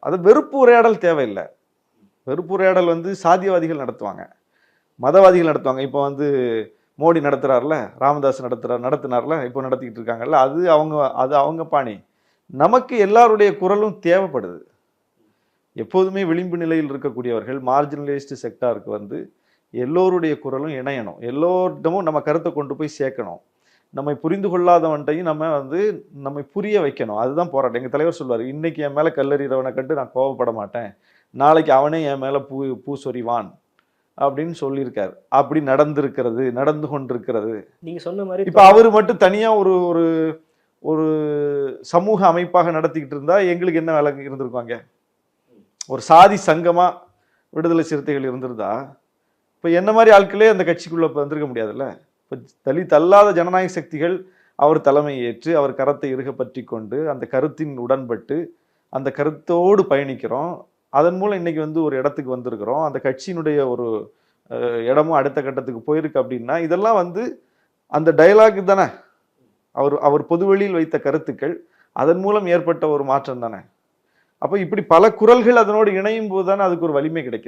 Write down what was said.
அது வெறுப்பு உரையாடல் தேவையில்லை. வெறுப்பு உரையாடல் வந்து சாதியவாதிகள் நடத்துவாங்க. மதவாதிகள் நடத்துவாங்க. இப்போ வந்து மோடி நடத்துகிறார்ல ராமதாஸ் நடத்துகிறார் நடத்தினார்ல இப்போ நடத்திக்கிட்டு இருக்காங்கல்ல அது அவங்க அது அவங்க பாணி. நமக்கு எல்லாருடைய குரலும் தேவைப்படுது. எப்போதுமே விளிம்பு நிலையில் இருக்கக்கூடியவர்கள் மார்ஜினலைஸ்டு செக்டாருக்கு வந்து எல்லோருடைய குரலும் இணையணும். எல்லோரிடமும் நம்ம கருத்தை கொண்டு போய் சேர்க்கணும். நம்மை புரிந்து கொள்ளாதவன்ட்டையும் நம்ம வந்து நம்மை புரிய வைக்கணும். அதுதான் போராட்டம். எங்கள் தலைவர் சொல்வார் இன்னைக்கு என் மேலே கல்லறிறவனை கண்டு நான் கோவப்பட மாட்டேன் நாளைக்கு அவனே என் மேலே பூ பூ சொறிவான் அப்படின்னு சொல்லியிருக்காரு. அப்படி நடந்திருக்கிறது நடந்து கொண்டிருக்கிறது. நீங்க சொன்ன மாதிரி இப்போ அவர் மட்டும் தனியாக ஒரு ஒரு ஒரு சமூக அமைப்பாக நடத்திக்கிட்டு இருந்தா எங்களுக்கு என்ன வேலை இருந்திருப்பாங்க ஒரு சாதி சங்கமா விடுதலை சிறுத்தைகள் இருந்திருந்தா இப்போ என்ன மாதிரி ஆட்களே அந்த கட்சிக்குள்ள இப்போ வந்திருக்க முடியாதுல்ல? இப்போ தலித் அல்லாத ஜனநாயக சக்திகள் அவர் தலைமை ஏற்று அவர் கரத்தை இறுக பற்றி கொண்டு அந்த கருத்தின் உடன்பட்டு அந்த கருத்தோடு பயணிக்கிறோம். அதன் மூலம் இன்றைக்கி வந்து ஒரு இடத்துக்கு வந்திருக்கிறோம். அந்த கட்சியினுடைய ஒரு இடமும் அடுத்த கட்டத்துக்கு போயிருக்கு அப்படின்னா இதெல்லாம் வந்து அந்த டயலாக் தானே? அவர் அவர் பொதுவெளியில் வைத்த கருத்துக்கள் அதன் மூலம் ஏற்பட்ட ஒரு மாற்றம் தானே? அப்போ இப்படி பல குரல்கள் அதனோடு இணையும் போது தானே அதுக்கு ஒரு வலிமை கிடைக்கும்